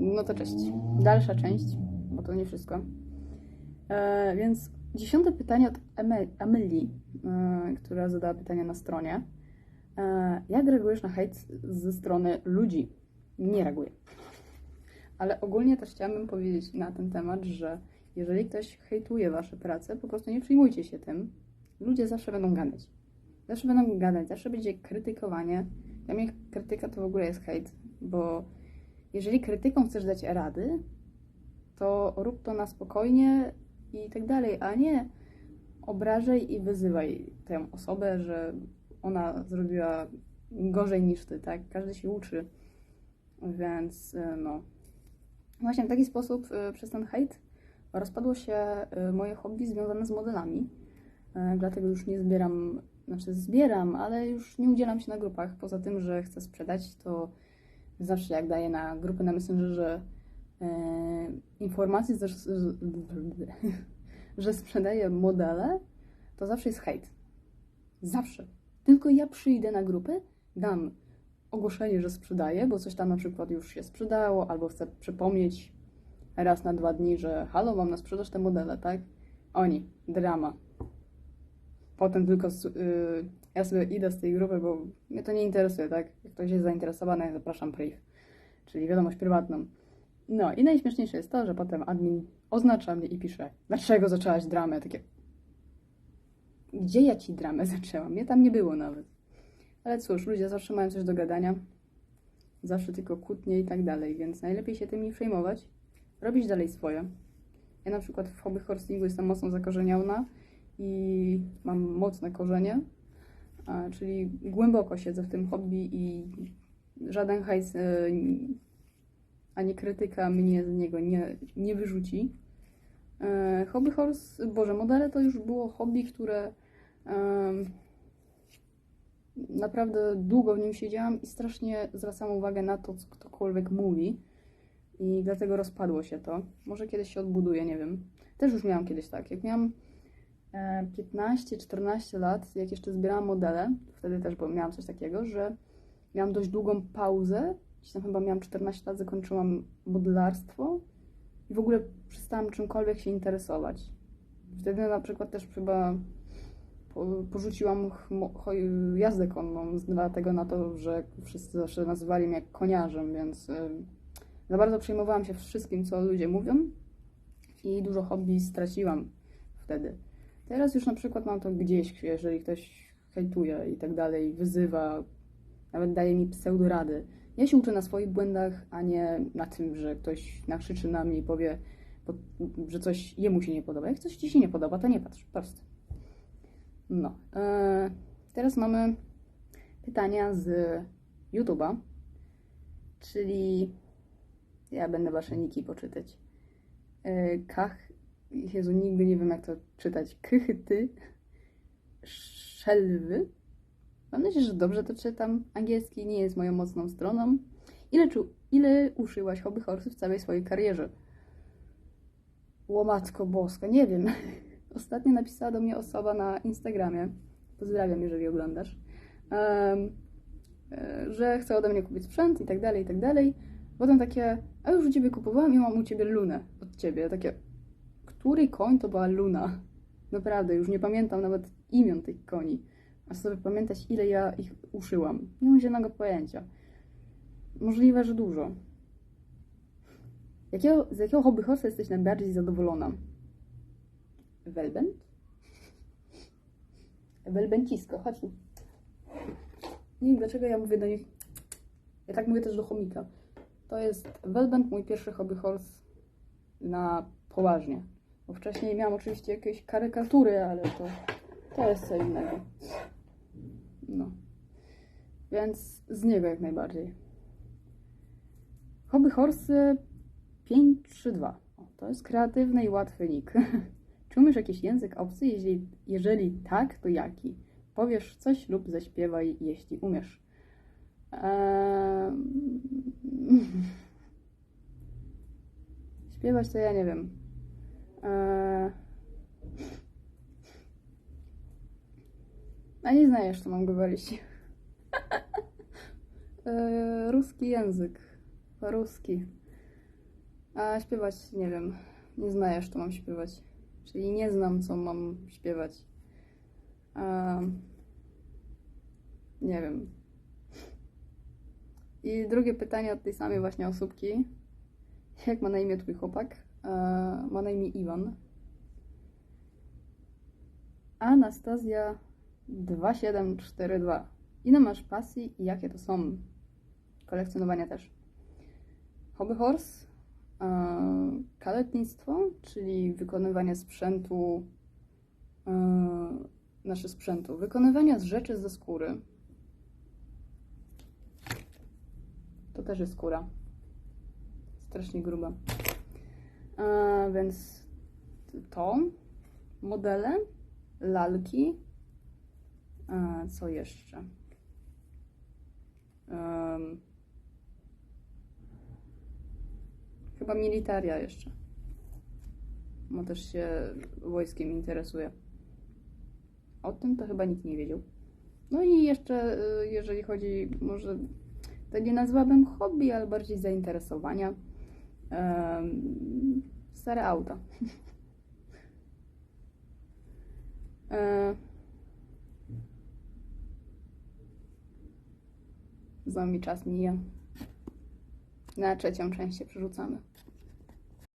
No to cześć. Dalsza część, bo to nie wszystko. E, więc dziesiąte pytanie od Amelii, e, która zadała pytanie na stronie. E, jak reagujesz na hejt ze strony ludzi? Nie reaguję. Ale ogólnie też chciałabym powiedzieć na ten temat, że jeżeli ktoś hejtuje wasze prace, po prostu nie przejmujcie się tym. Ludzie zawsze będą gadać. Zawsze będą gadać, zawsze będzie krytykowanie. Dla mnie krytyka to w ogóle jest hejt, bo jeżeli krytyką chcesz dać rady, to rób to na spokojnie i tak dalej, a nie obrażaj i wyzywaj tę osobę, że ona zrobiła gorzej niż ty, tak? Każdy się uczy. Więc e, no. Właśnie w taki sposób e, przez ten hejt rozpadło się e, moje hobby związane z modelami. Dlatego już nie zbieram, znaczy zbieram, ale już nie udzielam się na grupach. Poza tym, że chcę sprzedać, to zawsze jak daję na grupy na Messengerze e, informacje, że, że, że sprzedaję modele, to zawsze jest hejt. Zawsze. Tylko ja przyjdę na grupy, dam ogłoszenie, że sprzedaję, bo coś tam na przykład już się sprzedało, albo chcę przypomnieć raz na dwa dni, że halo, mam na sprzedaż te modele, tak? Oni, drama. Potem tylko s- y, ja sobie idę z tej grupy, bo mnie to nie interesuje, tak? Jak ktoś jest zainteresowany, zapraszam priv, czyli wiadomość prywatną. No i najśmieszniejsze jest to, że potem admin oznacza mnie i pisze, dlaczego zaczęłaś dramę? Takie, gdzie ja ci dramę zaczęłam? Mnie tam nie było nawet. Ale cóż, ludzie zawsze mają coś do gadania, zawsze tylko kłótnie i tak dalej, więc najlepiej się tym nie przejmować, robić dalej swoje. Ja na przykład w hobby horstingu jestem mocno zakorzeniona i mam mocne korzenie, czyli głęboko siedzę w tym hobby i żaden hajs e, ani krytyka mnie z niego nie, nie wyrzuci. E, Hobby horse, boże, modele to już było hobby, które em, naprawdę długo w nim siedziałam i strasznie zwracam uwagę na to, co ktokolwiek mówi. I dlatego rozpadło się to. Może kiedyś się odbuduje, nie wiem. Też już miałam kiedyś tak. Jak miałam e, 15-14 lat, jak jeszcze zbierałam modele, wtedy też bo miałam coś takiego, że miałam dość długą pauzę. Gdzieś tam chyba miałam 14 lat, zakończyłam modelarstwo i w ogóle przestałam czymkolwiek się interesować. Wtedy na przykład też chyba po- porzuciłam jazdę konną, dlatego na to, że wszyscy zawsze nazywali mnie koniarzem, więc y, za bardzo przejmowałam się wszystkim, co ludzie mówią i dużo hobby straciłam wtedy. Teraz już na przykład mam to gdzieś, jeżeli ktoś hejtuje i tak dalej, wyzywa, nawet daje mi pseudorady. Ja się uczę na swoich błędach, a nie na tym, że ktoś nakrzyczy na mnie i powie, że coś jemu się nie podoba. Jak coś ci się nie podoba, to nie patrz, proste. No. E, teraz mamy pytania z YouTube'a, czyli ja będę wasze niki poczytać. E, Kach, Jezu, nigdy nie wiem jak to czytać. Kychyty, szelwy. Mam nadzieję, że dobrze to czytam. Angielski nie jest moją mocną stroną. Ile, czu, ile uszyłaś hobby horsy w całej swojej karierze? Łomatko boska, nie wiem. Ostatnio napisała do mnie osoba na Instagramie, pozdrawiam, jeżeli oglądasz, e, że chce ode mnie kupić sprzęt i tak dalej, i tak dalej. Potem takie, a już u Ciebie kupowałam i mam u Ciebie lunę od Ciebie. Takie, który koń to była luna? Naprawdę, już nie pamiętam nawet imion tych koni. A sobie pamiętać, ile ja ich uszyłam. Nie mam zielonego pojęcia. Możliwe, że dużo. Jakiego, z jakiego hobby horsa jesteś najbardziej zadowolona? Welbent? Welbencisko, chodź tu. Nie wiem dlaczego ja mówię do nich. Ja tak mówię też do chomika. To jest Welbent, mój pierwszy hobby horse na poważnie. Bo wcześniej miałam oczywiście jakieś karykatury, ale to, to jest co innego. No. Więc z niego jak najbardziej. Hobby Horse 532. O, to jest kreatywny i łatwy nick. Czy umiesz jakiś język obcy? Jeżeli, jeżeli tak, to jaki? Powiesz coś lub zaśpiewaj, jeśli umiesz. Eee... Śpiewać to ja nie wiem. Eee... A nie znajesz, co mam говорить. eee, ruski język. Ruski. A śpiewać nie wiem. Nie znajesz, to mam śpiewać. Czyli nie znam, co mam śpiewać. A, nie wiem. I drugie pytanie od tej samej właśnie osóbki. Jak ma na imię twój chłopak? E, ma na imię Iwan. Anastazja 2742. Ile masz pasji i jakie to są? Kolekcjonowania też. Hobby horse, e, kaletnictwo, czyli wykonywanie sprzętu, e, nasze sprzętu, wykonywania z rzeczy ze skóry. To też jest skóra. Strasznie gruba. E, więc to, modele, lalki, e, co jeszcze? Chyba militaria jeszcze. Bo też się wojskiem interesuje. O tym to chyba nikt nie wiedział. No i jeszcze, y, jeżeli chodzi, może to nie nazwałabym hobby, ale bardziej zainteresowania. Stare auta. Znowu mi czas mija. Na trzecią część się przerzucamy.